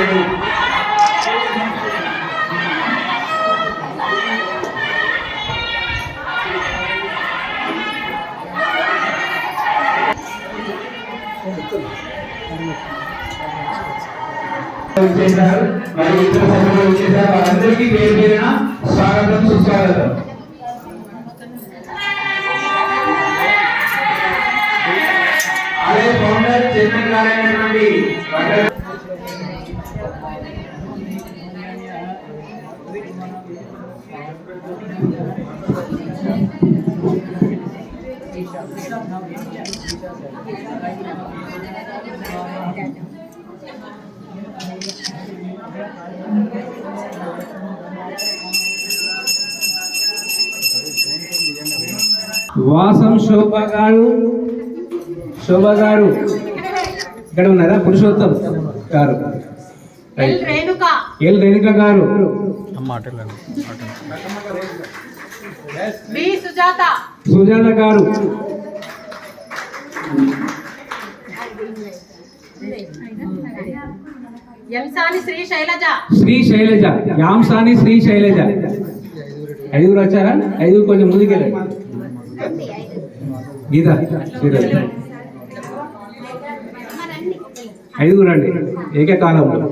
లేదు. చేశారు. మరి ఇతర సభ్యులు వచ్చేసారు వారందరికీ పేరు పేరున స్వాగతం సుస్వాగతం. వాసం శోభ గారు శోభ గారు ఇక్కడ ఉన్నారా? పురుషోత్తం గారు. ఎల్ రేణుక. ఎల్ రేణుక గారు. సుజాత. సుజాత గారు. శ్రీ శైలజ. శ్రీ శైలజ. యాంసాని శ్రీ శైలజ. ఐదుగురు వచ్చారా? ఐదుగురు కొంచెం ముందుకెళ్ళండి గీత. ఐదుగురు అండి ఏకకాలంలో.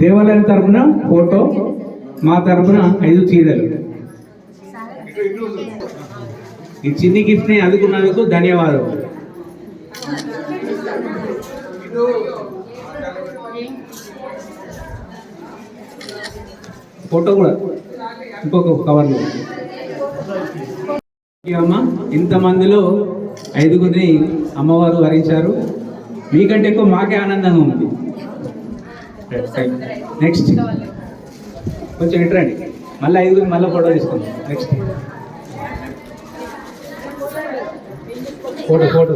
దేవాలయం తరపున ఫోటో మా తరపున ఐదు చీరలు. ఈ చిన్ని గిఫ్ట్ని అందుకున్నందుకు ధన్యవాదాలు ఫోటో కూడా ఇంకొక కవర్లో అమ్మ ఇంతమందిలో ఐదుగురిని అమ్మవారు వరించారు. మీకంటే ఎక్కువ మాకే ఆనందంగా ఉంది. నెక్స్ట్ కొంచెం ఇటరండి మళ్ళీ ఐదుగురు మళ్ళీ ఫోటో తీసుకుందాం. నెక్స్ట్ ఫోటో ఫోటో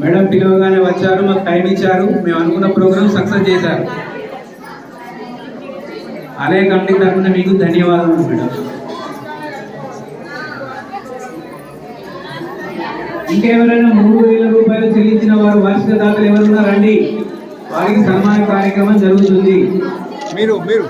మేడం పిలవగానే వచ్చారు మాకు టైం ఇచ్చారు. మేము అనుకున్న ప్రోగ్రామ్ సక్సెస్ చేశారు. ఆలయ కమిటీ తరఫున మీకు ధన్యవాదాలు మేడం. ఇంకెవరైనా మూడు వేల రూపాయలు చెల్లించిన వారు వార్షిక దాతలు ఎవరున్నారండి వారికి సన్మాన కార్యక్రమం జరుగుతుంది. మీరు మీరు.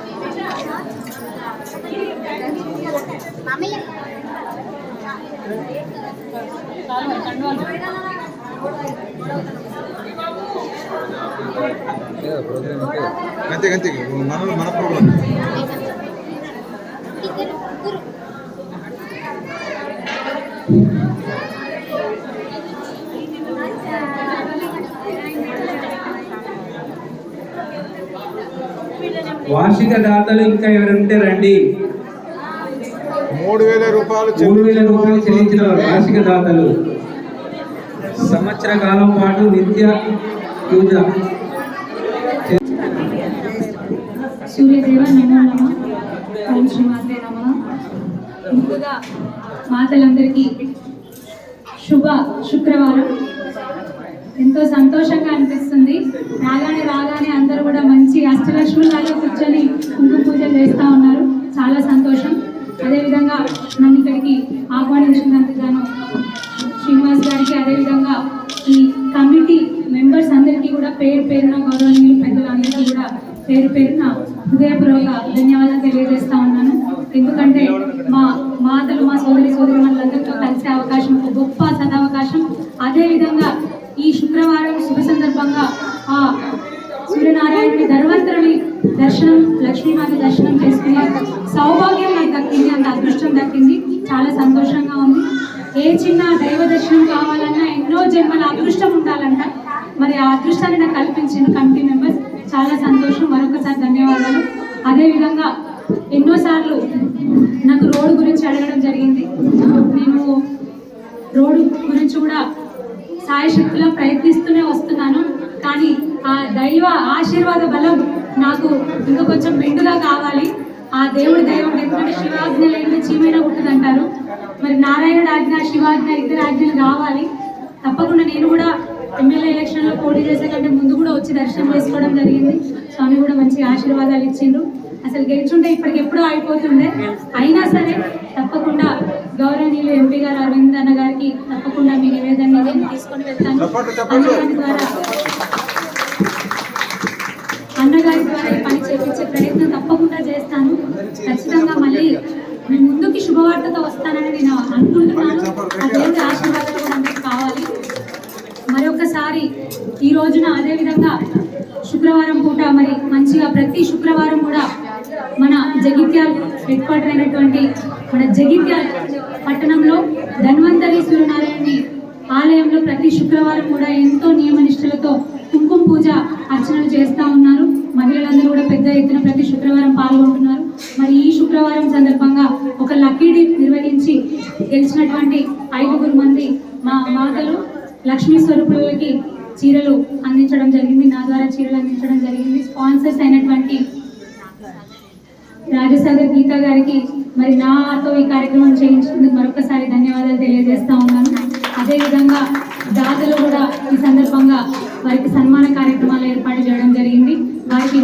అంతే అంతే మన మన వార్షిక దాతలు ఇంకా ఎవరుంటే రండి. మూడు వేల రూపాయలు మూడు వేల రూపాయలు చెల్లించిన వారు వార్షిక దాతలు. సంవత్సర కాలం పాటు నిత్య పూజ. సూర్యదేవ మాతలందరికీ శుభ శుక్రవారం. ఎంతో సంతోషంగా అనిపిస్తుంది. రాగానే రాగానే అందరూ కూడా మంచి అష్టలక్ష్ములాగా కూర్చొని కుంకుమ పూజలు చేస్తూ ఉన్నారు. చాలా సంతోషం. అదేవిధంగా నన్ను ఇక్కడికి ఆహ్వానించినందుకు గాను శ్రీనివాస్ గారికి అదేవిధంగా ఈ కమిటీ మెంబర్స్ అందరికీ కూడా పేరు పేరున గౌరవనీయులు పెద్దలందరికీ కూడా పేరు పేరున హృదయపూర్వక ధన్యవాదాలు తెలియజేస్తా ఉన్నాను. ఎందుకంటే మా మాతలు మా సోదరి సోదరి వాళ్ళందరితో కలిసే అవకాశం ఒక గొప్ప సదవకాశం అదేవిధంగా ఈ శుక్రవారం శుభ సందర్భంగా ఆ సూర్యనారాయణుని ధర్మంతరని దర్శనం లక్ష్మీమాత దర్శనం చేసుకునే సౌభాగ్యం నాకు దక్కింది అంత అదృష్టం దక్కింది. చాలా సంతోషంగా ఉంది. ఏ చిన్న దైవ దర్శనం కావాలన్నా ఎన్నో జన్మల అదృష్టం ఉండాలంట. మరి ఆ అదృష్టాన్ని నాకు కల్పించింది కమిటీ మెంబర్స్. చాలా సంతోషం. మరొకసారి ధన్యవాదాలు. అదేవిధంగా ఎన్నోసార్లు నాకు రోడ్డు గురించి అడగడం జరిగింది. నేను రోడ్డు గురించి కూడా శక్తిలో ప్రయత్నిస్తూనే వస్తున్నాను. కానీ ఆ దైవ ఆశీర్వాద బలం నాకు ఇంకా కొంచెం మెండుగా కావాలి. ఆ దేవుడి దైవం ఎందుకంటే శివాజ్ఞ లేని చీమైన ఉంటుందంటారు మరి నారాయణుడు ఆజ్ఞ శివాజ్ఞ ఇద్దరు ఆజ్ఞలు కావాలి తప్పకుండా నేను కూడా ఎమ్మెల్యే ఎలక్షన్లో పోటీ చేసే కంటే ముందు కూడా వచ్చి దర్శనం చేసుకోవడం జరిగింది. స్వామి కూడా మంచి ఆశీర్వాదాలు ఇచ్చిండ్రు. అసలు గెలిచుంటే ఇప్పటికి ఎప్పుడో అయిపోతుండే. అయినా సరే తప్పకుండా గౌరవనీయులు ఎంపీ గారు అరవింద్ అన్న గారికి తప్పకుండా మీ నివేదన తీసుకొని వెళ్తాను. అన్నగారి ద్వారా అన్నగారి ద్వారా ఈ పని చేపించే ప్రయత్నం తప్పకుండా చేస్తాను. ఖచ్చితంగా మళ్ళీ మీ ముందుకి శుభవార్తతో వస్తానని నేను అనుకుంటున్నాను. ఆ దేవుడి ఆశీర్వాదాలు కూడా అందరికి కావాలి. మరొకసారి ఈ రోజున అదే విధంగా శుక్రవారం పూట మరి మంచిగా ప్రతి శుక్రవారం కూడా మన జగిత్యాల హెడ్ క్వార్టర్ అయినటువంటి మన జగిత్యాల పట్టణంలో ధన్వంతరి సూర్యనారాయణని ఆలయంలో ప్రతి శుక్రవారం కూడా ఎంతో నియమనిష్టలతో కుంకుమ పూజ అర్చనలు చేస్తూ ఉన్నారు. మహిళలందరూ కూడా పెద్ద ఎత్తున ప్రతి శుక్రవారం పాల్గొంటున్నారు. మరి ఈ శుక్రవారం సందర్భంగా ఒక లక్కీ డీప్ నిర్వహించి గెలిచినటువంటి ఐదుగురు మంది మా మాతలు లక్ష్మీ స్వరూపులకి చీరలు అందించడం జరిగింది. నా ద్వారా చీరలు అందించడం జరిగింది. స్పాన్సర్స్ అయినటువంటి రాజసాగర్ గీత గారికి మరి నాతో ఈ కార్యక్రమం చేయించినందుకు మరొకసారి ధన్యవాదాలు తెలియజేస్తా ఉన్నాను. అదేవిధంగా జాతలు కూడా ఈ సందర్భంగా వారికి సన్మాన కార్యక్రమాలు ఏర్పాటు చేయడం జరిగింది. వారికి